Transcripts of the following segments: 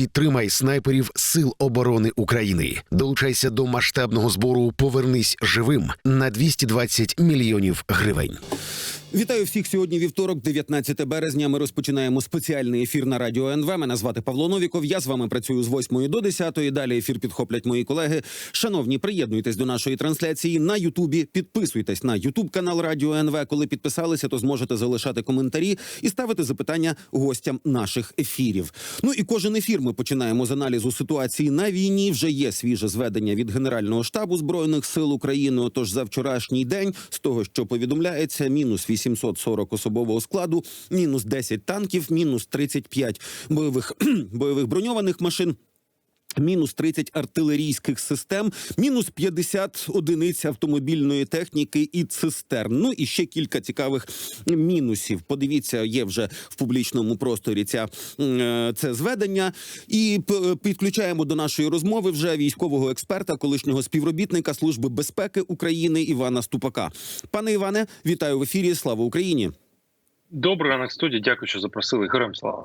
Підтримай снайперів Сил оборони України. Долучайся до масштабного збору Повернись живим на 220 мільйонів гривень. Вітаю всіх сьогодні. Вівторок, 19 березня. Ми розпочинаємо спеціальний ефір на радіо НВ. Мене звати Павло Новіков. Я з вами працюю з 8 до 10. Далі ефір підхоплять мої колеги. Шановні, приєднуйтесь до нашої трансляції на Ютубі. Підписуйтесь на Ютуб канал Радіо НВ. Коли підписалися, то зможете залишати коментарі і ставити запитання гостям наших ефірів. Ну і кожен ефір ми починаємо з аналізу ситуації на війні. Вже є свіже зведення від Генерального штабу збройних сил України. Отож, за вчорашній день з того, що повідомляється, мінус 840 особового складу, мінус 10 танків, мінус 35 бойових бойових броньованих машин. Мінус 30 артилерійських систем, мінус 50 одиниць автомобільної техніки і цистерн. Ну і ще кілька цікавих мінусів. Подивіться, є вже в публічному просторі ця е, це зведення. І підключаємо до нашої розмови вже військового експерта, колишнього співробітника Служби безпеки України Івана Ступака. Пане Іване, вітаю в ефірі. Слава Україні! Добрий ранок студії. Дякую, що запросили. Героям слава.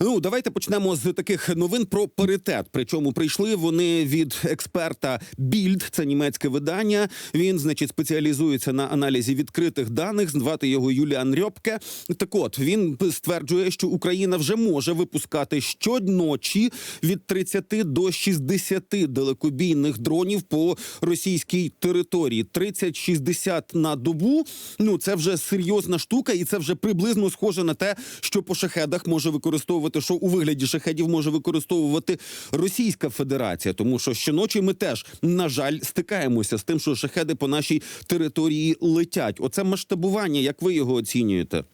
Ну, давайте почнемо з таких новин про паритет. Причому прийшли вони від експерта Більд, це німецьке видання. Він, значить, спеціалізується на аналізі відкритих даних. Звати його Юліан Рьопке. Так от він стверджує, що Україна вже може випускати щоночі від 30 до 60 далекобійних дронів по російській території. 30-60 на добу. Ну це вже серйозна штука, і це вже приблизно схоже на те, що по шахедах може використовувати, що у вигляді шахедів може використовувати Російська Федерація, тому що щоночі ми теж на жаль стикаємося з тим, що шахеди по нашій території летять. Оце масштабування. Як ви його оцінюєте?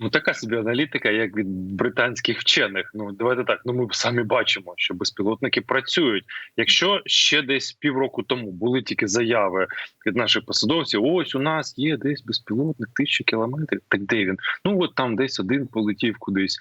Ну така собі аналітика, як від британських вчених. Ну давайте так. Ну ми самі бачимо, що безпілотники працюють. Якщо ще десь півроку тому були тільки заяви від наших посадовців: ось у нас є десь безпілотник тисячі кілометрів. Так де він? Ну от там десь один полетів кудись.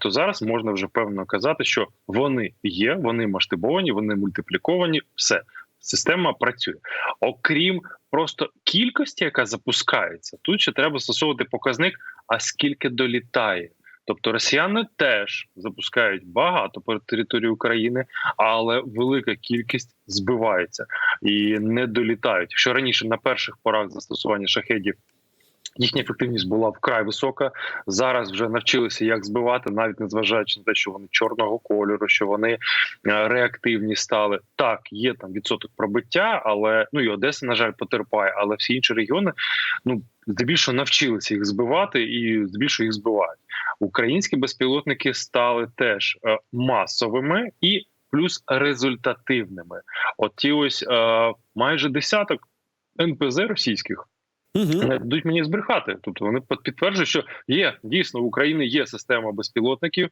То зараз можна вже певно казати, що вони є, вони масштабовані, вони мультипліковані. Все. Система працює, окрім просто кількості, яка запускається, тут ще треба стосовувати показник, а скільки долітає. Тобто росіяни теж запускають багато по території України, але велика кількість збивається і не долітають. Якщо раніше на перших порах застосування шахедів їхня ефективність була вкрай висока. Зараз вже навчилися як збивати, навіть незважаючи на те, що вони чорного кольору, що вони е, реактивні стали. Так, є там відсоток пробиття, але ну і Одеса, на жаль, потерпає, але всі інші регіони ну здебільшого навчилися їх збивати і здебільшого їх збивають. Українські безпілотники стали теж е, масовими і плюс результативними. От ті ось е, майже десяток НПЗ російських Не дадуть мені збрехати. Тобто вони під- підтверджують, що є дійсно в Україні є система безпілотників.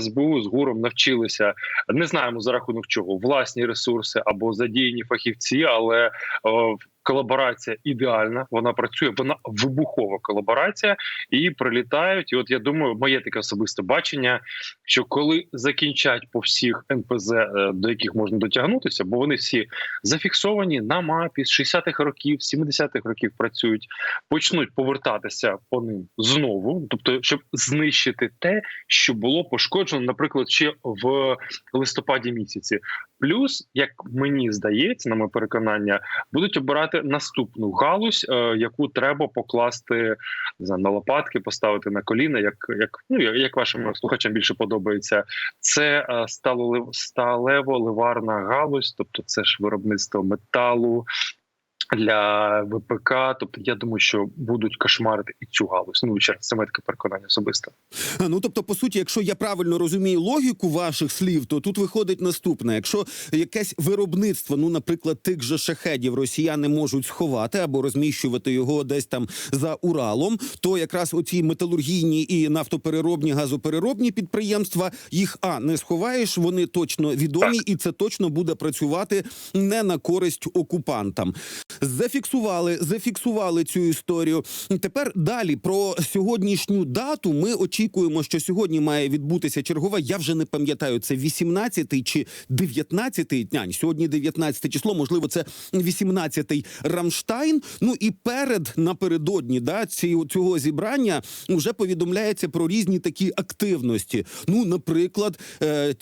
СБУ з ГУРом навчилися. Не знаємо за рахунок чого власні ресурси або задіяні фахівці, але о, колаборація ідеальна. Вона працює, вона вибухова колаборація, і прилітають. І от я думаю, моє таке особисте бачення, що коли закінчать по всіх НПЗ, е, до яких можна дотягнутися, бо вони всі зафіксовані на мапі з 60-х років, 70-х років працюють, почнуть повертатися по ним знову, тобто, щоб знищити те, що було пошкоджено, наприклад, ще в листопаді місяці. Плюс, як мені здається, на моє переконання, будуть обирати наступну галузь, е, яку треба покласти за знаю, на лопатки, поставити на коліна, як як ну як вашим слухачам більше подобається. Це е, сталево-ливарна галузь, тобто це ж виробництво металу. Для ВПК, тобто я думаю, що будуть кошмарити і цю галузь. Ну ще раз, це таке переконання особисто. А, Ну тобто, по суті, якщо я правильно розумію логіку ваших слів, то тут виходить наступне: якщо якесь виробництво, ну, наприклад, тих же шахедів росіяни можуть сховати або розміщувати його десь там за Уралом, то якраз оці металургійні і нафтопереробні газопереробні підприємства їх а не сховаєш, вони точно відомі, і це точно буде працювати не на користь окупантам. Зафіксували, зафіксували цю історію. Тепер далі про сьогоднішню дату. Ми очікуємо, що сьогодні має відбутися чергова. Я вже не пам'ятаю, це 18-й чи 19-й дня. Сьогодні 19 число, можливо, це 18-й Рамштайн. Ну і перед напередодні да, цього зібрання вже повідомляється про різні такі активності. Ну, наприклад, е,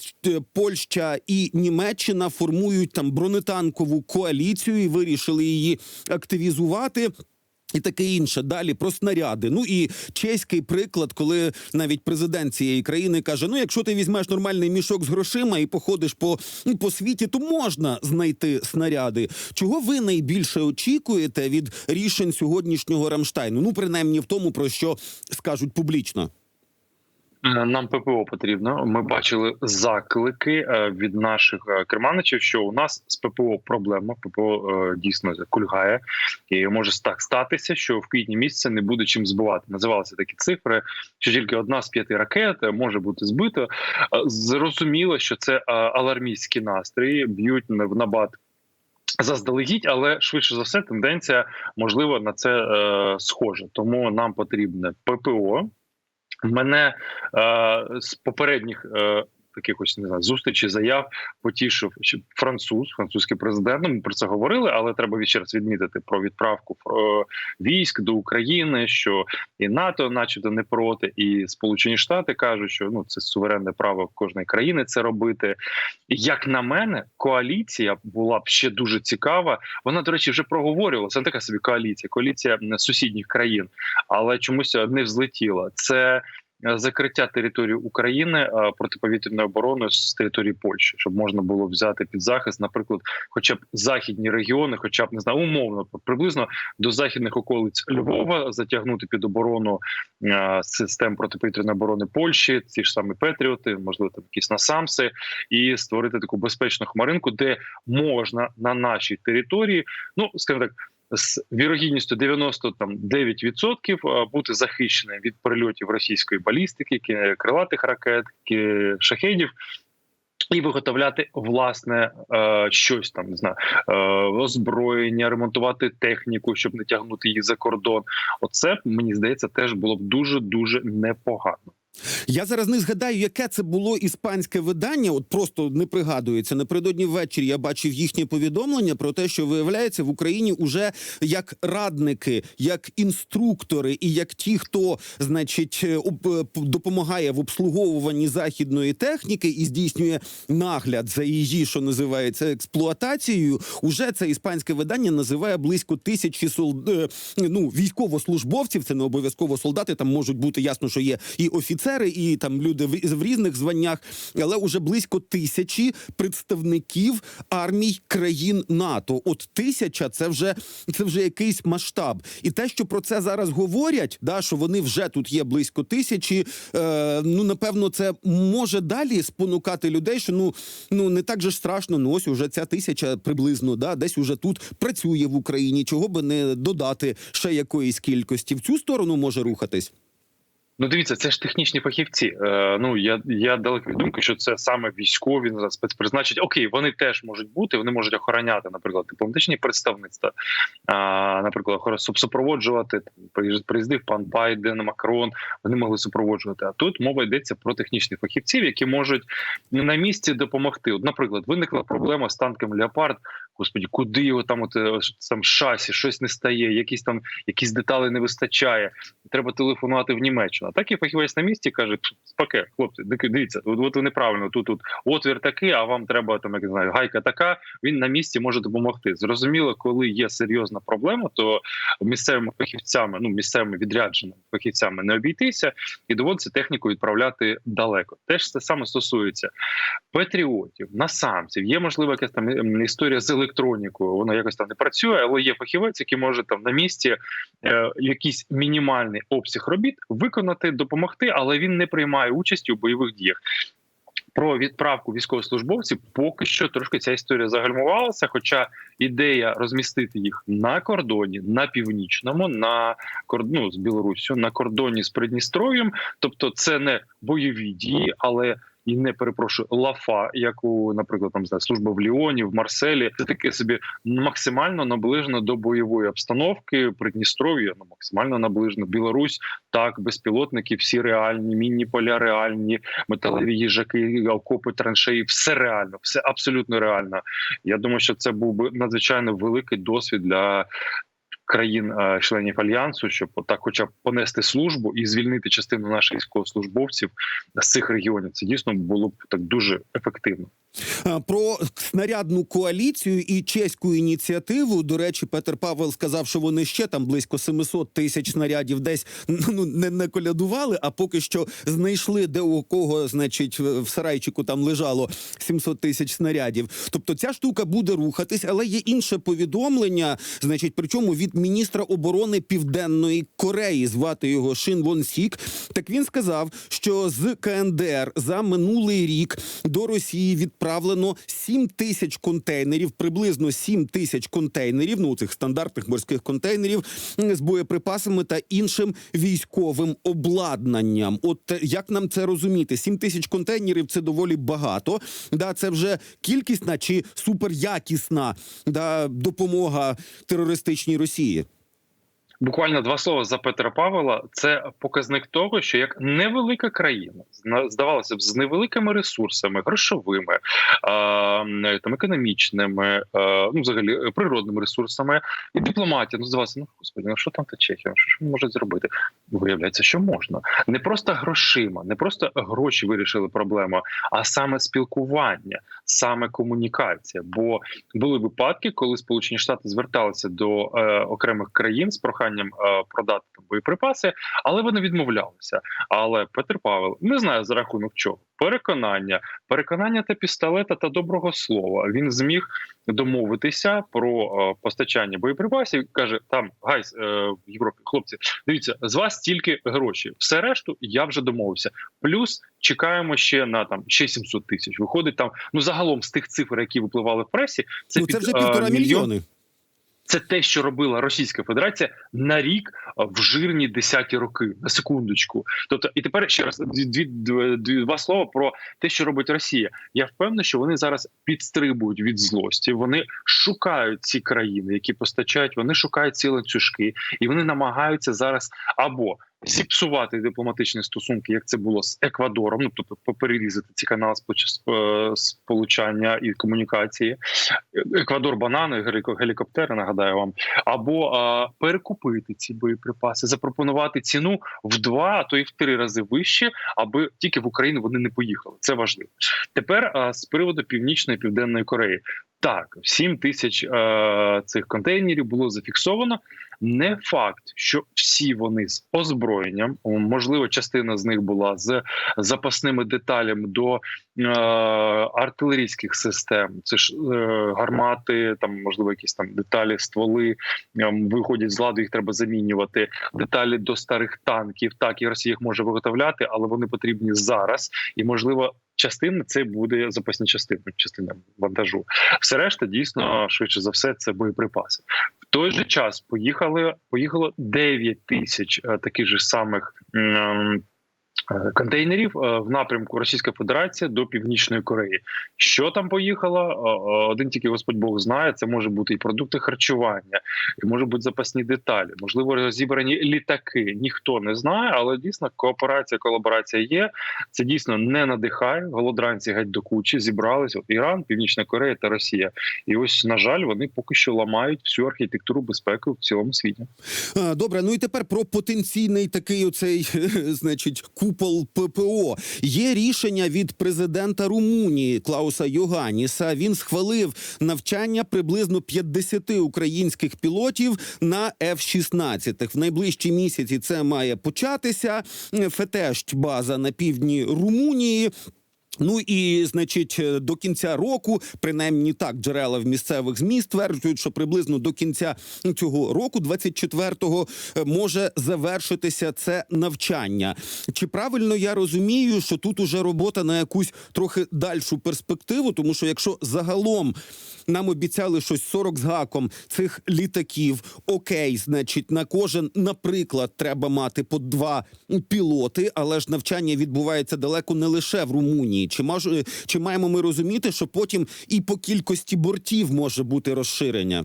Польща і Німеччина формують там бронетанкову коаліцію і вирішили її активізувати. І таке інше далі про снаряди. Ну і чеський приклад, коли навіть президент цієї країни каже: ну, якщо ти візьмеш нормальний мішок з грошима і походиш по, ну, по світі, то можна знайти снаряди. Чого ви найбільше очікуєте від рішень сьогоднішнього Рамштайну? Ну, принаймні в тому, про що скажуть публічно. Е, Нам ППО потрібно. Ми бачили заклики е, від наших е, керманичів, що у нас з ППО проблема. ППО дійсно кульгає, і може так статися, що в квітні місяця не буде чим збивати. Називалися такі цифри, що тільки одна з п'яти ракет може бути збита. Зрозуміло, що це алармістські настрої б'ють в набат. Заздалегідь, але швидше за все, тенденція можливо на це е, схожа. Тому нам потрібне ППО. Мене е, з попередніх е, якихось не знаю зустрічей заяв потішив француз, французький президент. Ну, Ми про це говорили, але треба ще раз відмітити про відправку е, військ до України, що і НАТО, начебто, не проти, і Сполучені Штати кажуть, що ну це суверенне право кожної країни це робити. Як на мене, коаліція була б ще дуже цікава. Вона, до речі, вже проговорювала. Це не така собі коаліція, коаліція сусідніх країн, але чомусь не взлетіла. Це закриття території України е, протиповітряною обороною з території Польщі, щоб можна було взяти під захист, наприклад, хоча б західні регіони, хоча б не знаю, умовно приблизно до західних околиць Львова затягнути під оборону е, систем протиповітряної оборони Польщі, ці ж самі Петріоти, можливо, там якісь насамси, і створити таку безпечну хмаринку, де можна на нашій території, ну скажімо так. З вірогідністю 99% бути захищеним від прильотів російської балістики, ки- крилатих ракет, шахедів, і виготовляти власне е, щось там не знаю, е, озброєння, ремонтувати техніку, щоб не тягнути їх за кордон. Оце мені здається, теж було б дуже дуже непогано. Я зараз не згадаю, яке це було іспанське видання. От просто не пригадується. Напередодні ввечері я бачив їхнє повідомлення про те, що виявляється в Україні уже як радники, як інструктори, і як ті, хто значить е, е, допомагає в обслуговуванні західної техніки і здійснює нагляд за її, що називається експлуатацією. Уже це іспанське видання називає близько тисячі солд... е, ну, військовослужбовців. Це не обов'язково солдати. Там можуть бути ясно, що є і офіцери, і там люди в, різних званнях, але уже близько тисячі представників армій країн НАТО. От тисяча це вже це вже якийсь масштаб. І те, що про це зараз говорять, да що вони вже тут є близько тисячі. Е, ну напевно, це може далі спонукати людей, що ну ну не так же страшно. Ну ось уже ця тисяча приблизно да десь уже тут працює в Україні. Чого би не додати ще якоїсь кількості в цю сторону може рухатись. Ну, дивіться, це ж технічні фахівці. Е, ну я я далеко думки, що це саме військові ну, спецпризначення. Окей, вони теж можуть бути. Вони можуть охороняти, наприклад, дипломатичні представництва. А, наприклад, супроводжувати там, приїздив пан Байден, Макрон. Вони могли супроводжувати. А тут мова йдеться про технічних фахівців, які можуть на місці допомогти. От, наприклад, виникла проблема з танком Леопард. Господі, куди його там от е, там шасі, щось не стає, якісь там якісь деталі не вистачає. Треба телефонувати в Німеччину. А так і фахівець на місці каже: спаке, хлопці, дивіться, от, от ви неправильно. Тут тут отвір такий, а вам треба там, як не знаю, гайка така. Він на місці може допомогти. Зрозуміло, коли є серйозна проблема, то місцевими фахівцями, ну місцевими відрядженими фахівцями не обійтися і доводиться техніку відправляти далеко. Теж це саме стосується патріотів, насамців. Є можливо якась там історія з електронікою. Воно якось там не працює, але є фахівець, який може там на місці е, якийсь мінімальний обсяг робіт виконати, допомогти, але він не приймає участі у бойових діях. Про відправку військовослужбовців поки що трошки ця історія загальмувалася. Хоча ідея розмістити їх на кордоні, на північному, на кордону ну, з Білоруссю, на кордоні з Придністров'ям, тобто це не бойові дії, але і не перепрошую лафа, як у, наприклад, там знає, служба в Ліоні, в Марселі. Це таке собі максимально наближено до бойової обстановки. Придністров'я ну максимально наближено. Білорусь так, безпілотники, всі реальні, мінні поля реальні, металеві їжаки, окопи, траншеї, все реально, все абсолютно реально. Я думаю, що це був би надзвичайно великий досвід для. Країн е, альянсу, щоб отак, хоча б понести службу і звільнити частину наших військовослужбовців з цих регіонів, це дійсно було б так дуже ефективно. А, Про снарядну коаліцію і чеську ініціативу. До речі, Петер Павел сказав, що вони ще там близько 700 тисяч снарядів десь ну не, не колядували, а поки що знайшли, де у кого, значить, в сарайчику там лежало 700 тисяч снарядів. Тобто ця штука буде рухатись, але є інше повідомлення, значить, причому від міністра оборони Південної Кореї, звати його Шин Вон Сік. Так він сказав, що з КНДР за минулий рік до Росії відправлено 7 тисяч контейнерів, приблизно 7 тисяч контейнерів, ну цих стандартних морських контейнерів з боєприпасами та іншим військовим обладнанням. От е, як нам це розуміти? 7 тисяч контейнерів це доволі багато. Да, це вже кількісна чи суперякісна да, допомога терористичній Росії. Буквально два слова за Петра Павла. Це показник того, що як невелика країна, здавалося б, з невеликими ресурсами, грошовими, там економічними, ну взагалі е, природними ресурсами і дипломатія. Ну здавалося, ну господи, ну що там та Чехія? Що ж вони можуть зробити? Виявляється, що можна не просто грошима, не просто гроші вирішили проблему, а саме спілкування, саме комунікація. Бо були випадки, коли Сполучені Штати зверталися до е, окремих країн з проханням е, продати там боєприпаси, але вони відмовлялися. Але Петр Павел не знаю за рахунок чого. Переконання, переконання та пістолета та доброго слова. Він зміг домовитися про е, постачання боєприпасів. каже: там гайс е, в Європі, хлопці, дивіться, з вас тільки гроші. Все решту я вже домовився. Плюс чекаємо ще на там ще 700 тисяч. Виходить там. Ну загалом з тих цифр, які випливали в пресі, це ну це під, вже півтора мільйон. мільйони. Це те, що робила Російська Федерація на рік в жирні десяті роки на секундочку. Тобто, і тепер ще раз дві, дві, дві, дві- два слова про те, що робить Росія. Я впевнений, що вони зараз підстрибують від злості. Вони шукають ці країни, які постачають. Вони шукають ці ланцюжки, і вони намагаються зараз або зіпсувати дипломатичні стосунки, як це було з Еквадором, ну тобто перерізати ці канали сполуч- сполучання і комунікації. Еквадор, банани, геліко- гелікоптери, нагадаю вам, або а, перекупити ці боєприпаси, запропонувати ціну в два, а то і в три рази вище, аби тільки в Україну вони не поїхали. Це важливо. Тепер а, з приводу північної і південної Кореї. Так, 7 тисяч е, цих контейнерів було зафіксовано. Не факт, що всі вони з озброєнням, можливо, частина з них була з запасними деталями до е, артилерійських систем. Це ж е, гармати, там можливо якісь там деталі, стволи ем, виходять з ладу, їх треба замінювати. Деталі до старих танків. Так і Росія їх може виготовляти, але вони потрібні зараз. І можливо, частина це буде запасні частини, частина вантажу. Все решта дійсно швидше за все це боєприпаси. Той же час поїхали поїхало 9 тисяч е, таких же самих. м, е, Контейнерів е, в напрямку Російська Федерація до Північної Кореї. Що там поїхало? Е, е, Один тільки Господь Бог знає. Це може бути і продукти харчування, і може бути запасні деталі, можливо, розібрані літаки. Ніхто не знає, але дійсно кооперація, колаборація є. Це дійсно не надихає. Голодранці геть до кучі зібрались. От Іран, Північна Корея та Росія. І ось на жаль, вони поки що ламають всю архітектуру безпеки в цілому світі. Добре, ну і тепер про потенційний такий оцей, значить, купол ППО. Є рішення від президента Румунії Клауса Йоганіса. Він схвалив навчання приблизно 50 українських пілотів на F-16. В найближчі місяці це має початися. Фетешт база на півдні Румунії. Ну і значить, е, до кінця року, принаймні так, джерела в місцевих змі стверджують, що приблизно до кінця цього року, 24-го, е, може завершитися це навчання. Чи правильно я розумію, що тут уже робота на якусь трохи дальшу перспективу? Тому що якщо загалом нам обіцяли щось 40 з гаком цих літаків, окей, значить, на кожен, наприклад, треба мати по два пілоти, але ж навчання відбувається далеко не лише в Румунії. Чи може чи маємо ми розуміти, що потім і по кількості бортів може бути розширення?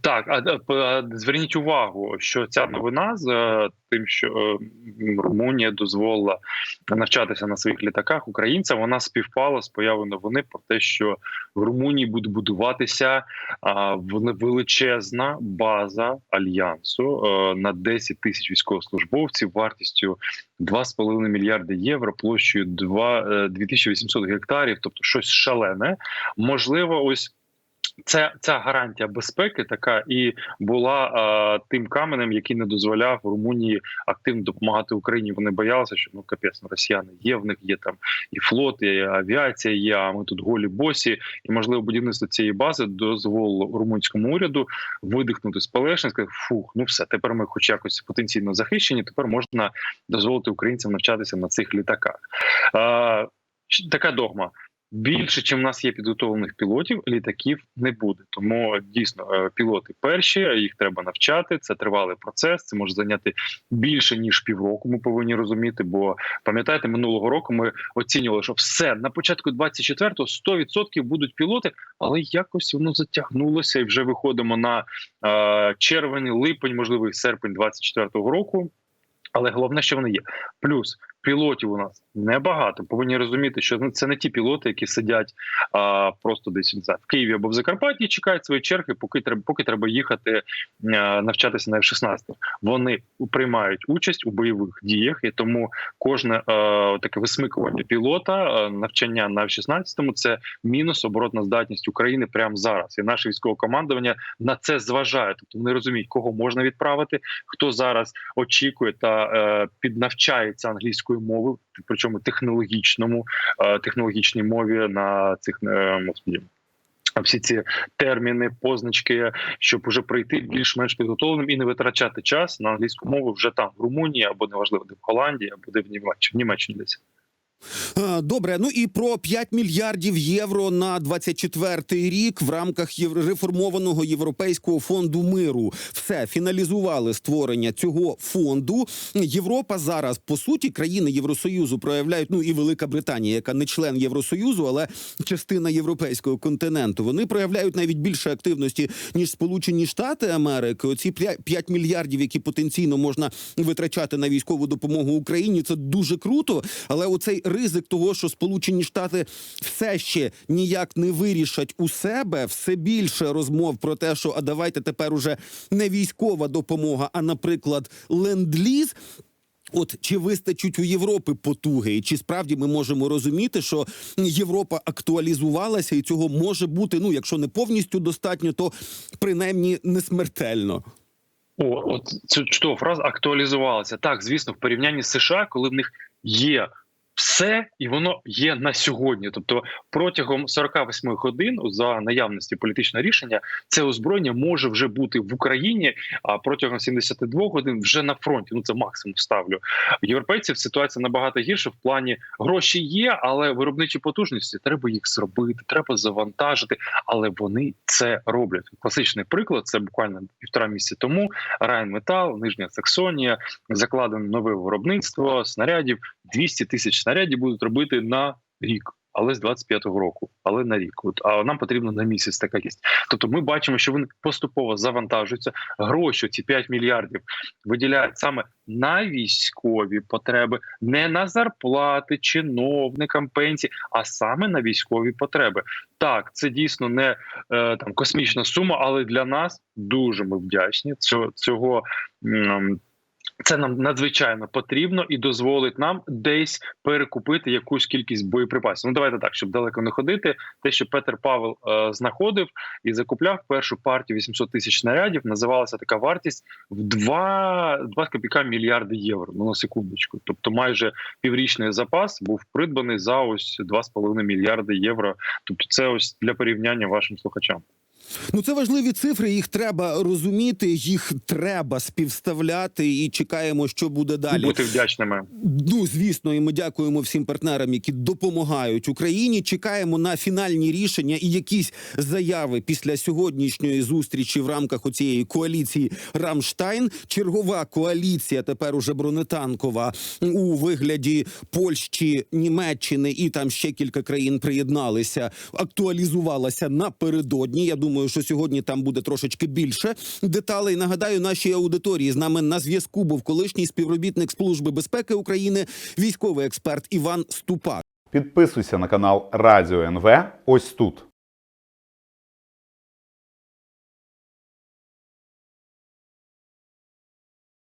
Так, а зверніть увагу, що ця новина з е, тим, що е, Румунія дозволила навчатися на своїх літаках українцям, вона співпала з появою новини про те, що в Румунії буде будуватися величезна база альянсу е, на 10 тисяч військовослужбовців вартістю 2,5 мільярди євро, площею 2, е, 2800 гектарів, тобто щось шалене. Можливо, ось. Це ця гарантія безпеки така і була а, тим каменем, який не дозволяв Румунії активно допомагати Україні. Вони боялися, що ну капець, ну, росіяни є. В них є там і флот, і авіація є. А ми тут голі босі. І можливо, будівництво цієї бази дозволило румунському уряду видихнути з полегшення, сказати, фух, ну все, тепер ми, хоч якось потенційно захищені. Тепер можна дозволити українцям навчатися на цих літаках. А, така догма. Більше, чим в нас є підготовлених пілотів, літаків не буде. Тому дійсно е, пілоти перші, їх треба навчати. Це тривалий процес. Це може зайняти більше ніж півроку. Ми повинні розуміти. Бо пам'ятаєте, минулого року ми оцінювали, що все на початку 24-го 100% будуть пілоти, але якось воно затягнулося, і вже виходимо на е, червень, липень, можливо, серпень 24-го року. Але головне, що вони є. Плюс пілотів у нас небагато. Повинні розуміти, що ну, це не ті пілоти, які сидять а, просто десь в Києві або в Закарпатті, чекають свої черги, поки треба, поки треба їхати а, навчатися на F-16. Вони приймають участь у бойових діях, і тому кожне а, таке висмикування пілота, а, навчання на F-16 – це мінус оборотна здатність України прямо зараз. І наше військове командування на це зважає. Тобто вони розуміють, кого можна відправити, хто зараз очікує та е, піднавчається англійською мовою, причому технологічному е, технологічній мові на цих е, господі, всі ці терміни, позначки, щоб уже прийти більш-менш підготовленим і не витрачати час на англійську мову вже там в Румунії або неважливо, де в Голландії, або де в Німеччині, в Німеччині десь. Е, Добре, ну і про 5 мільярдів євро на 24-й рік в рамках реформованого європейського фонду миру. Все фіналізували створення цього фонду. Європа зараз по суті країни Євросоюзу проявляють. Ну і Велика Британія, яка не член Євросоюзу, але частина європейського континенту. Вони проявляють навіть більше активності ніж Сполучені Штати Америки. Оці 5 мільярдів, які потенційно можна витрачати на військову допомогу Україні, це дуже круто. Але оцей ризик того, що Сполучені Штати все ще ніяк не вирішать у себе, все більше розмов про те, що а давайте тепер уже не військова допомога, а наприклад, ленд-ліз. От чи вистачить у Європи потуги, і чи справді ми можемо розуміти, що Європа актуалізувалася, і цього може бути, ну якщо не повністю достатньо, то принаймні не смертельно. О, от це чудова фраза актуалізувалася. Так, звісно, в порівнянні з США, коли в них є все, і воно є на сьогодні. Тобто, протягом 48 годин за наявності політичного рішення це озброєння може вже бути в Україні, а протягом 72 годин вже на фронті. Ну це максимум ставлю. Європейців ситуація набагато гірша в плані гроші є, але виробничі потужності треба їх зробити, треба завантажити. Але вони це роблять. Класичний приклад це буквально півтора місяці тому. Райнметал, Нижня Саксонія, закладено нове виробництво снарядів. 200 тисяч снарядів будуть робити на рік. Але з 25-го року, але на рік, от а нам потрібно на місяць така кість. Тобто, ми бачимо, що вони поступово завантажуються. Гроші ці 5 мільярдів виділяють саме на військові потреби, не на зарплати чиновникам пенсії, а саме на військові потреби. Так, це дійсно не е, там космічна сума, але для нас дуже ми вдячні. Цього цього. м, це нам надзвичайно потрібно і дозволить нам десь перекупити якусь кількість боєприпасів. Ну давайте так, щоб далеко не ходити. Те, що Петер Павел е, знаходив і закупляв першу партію 800 тисяч снарядів, називалася така вартість в 2, 2 копійка мільярди євро. Ну на секундочку. Тобто, майже піврічний запас був придбаний за ось 2,5 мільярди євро. Тобто, це ось для порівняння вашим слухачам. Ну це важливі цифри. Їх треба розуміти, їх треба співставляти, і чекаємо, що буде далі. бути вдячними. Ну, звісно, і ми дякуємо всім партнерам, які допомагають Україні. Чекаємо на фінальні рішення і якісь заяви після сьогоднішньої зустрічі в рамках оцієї коаліції Рамштайн. Чергова коаліція тепер уже бронетанкова у вигляді Польщі, Німеччини і там ще кілька країн приєдналися. Актуалізувалася напередодні. Я думаю, що сьогодні там буде трошечки більше деталей. Нагадаю, нашій аудиторії з нами на зв'язку був колишній співробітник Служби безпеки України, військовий експерт Іван Ступак. Підписуйся на канал Радіо НВ ось тут.